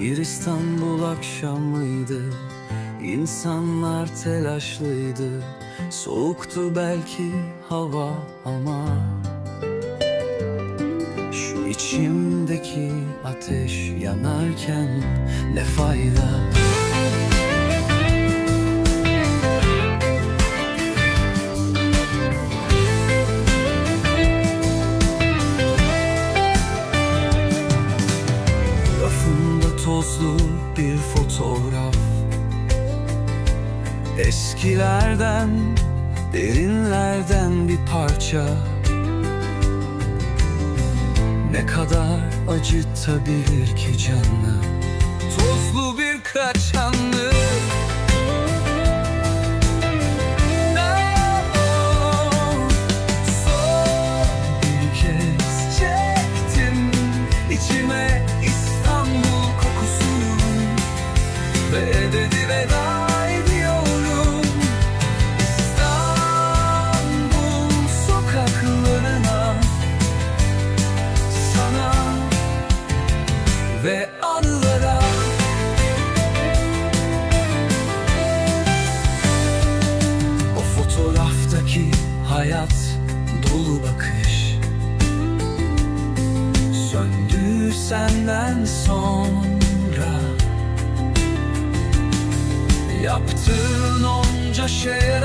Bir İstanbul akşamıydı. İnsanlar telaşlıydı. Soğuktu belki hava ama Şu içimdeki ateş yanarken ne fayda tozlu bir fotoğraf. Eskilerden, derinlerden bir parça. Ne kadar acıtabilir ki canı? Tozlu birkaç anlık ve anılara. O fotoğraftaki hayat dolu bakış. Söndü senden sonra. Yaptığın onca şeye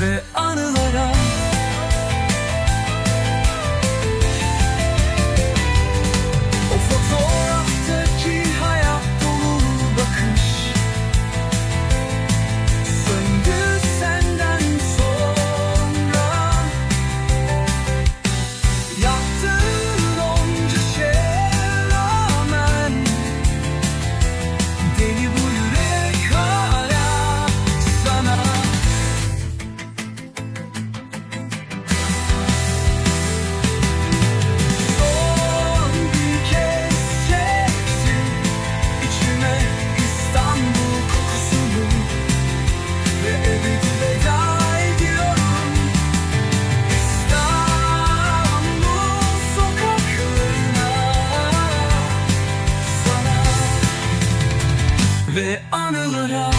Ve ve anılara